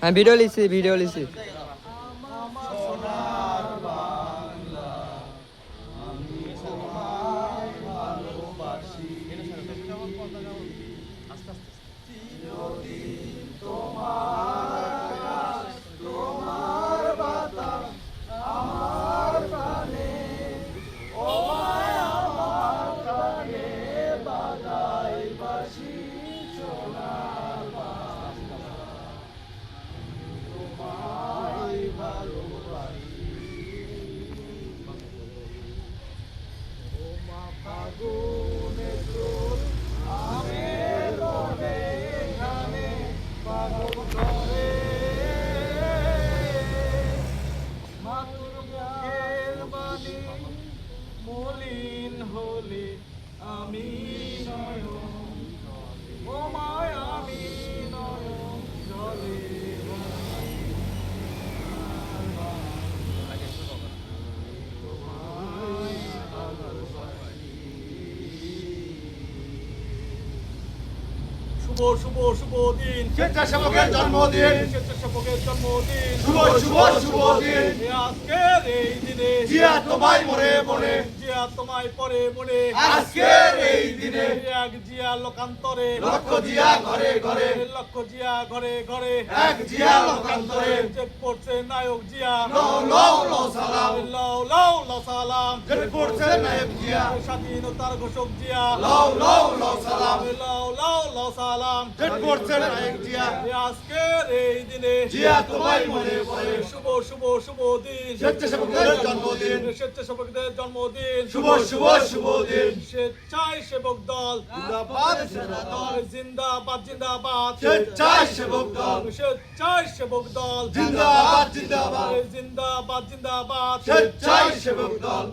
হ্যাঁ ভিডিও লিখছি ভিডিও লিখছি। মলিন শুভ শুভ শুভ দিন। স্বেচ্ছাসেবকের জন্মদিন। স্বেচ্ছাসেবকের জন্মদিন। শুভ শুভ শুভ দিন। আজকের এই দিনে জিয়া তোমায় মনে মনে জিয়া তোমায় পরে মনে আজকের এই দিনে এক জিয়া লোকান্তরে। লক্ষ জিয়া ঘরে ঘরে। লক্ষ জিয়া ঘরে ঘরে। এক জিয়া লোকান্তরে। যে করছে নায়ক জিয়া। লও লও লও সালাম। লাও লাও লাও সালাম। জেট পড়ছে নায়ক জিয়া। স্বাধীনতার ঘোষক জিয়া। লও লও লও সালাম। লাও লাও লাও সালাম। জেট পড়ছে নায়ক জিয়া। আজকের এই দিনে জিয়া তোমায় মনে পড়ে। শুভ শুভ দিন জন্মদিন। স্বেচ্ছাসেবকের জন্মদিন। শুভ শুভ শুভ দিন। স্বেচ্ছায় সেবক দল। জিন্দাবাদ দল জিন্দাবাদ জিন্দাবাদ। স্বেচ্ছায় সেবক দল। স্বেচ্ছায় সেবক দল। জিন্দাবাদ জিন্দাবাদ। জিন্দাবাদ জিন্দাবাদ। স্বেচ্ছায় সেবক দল।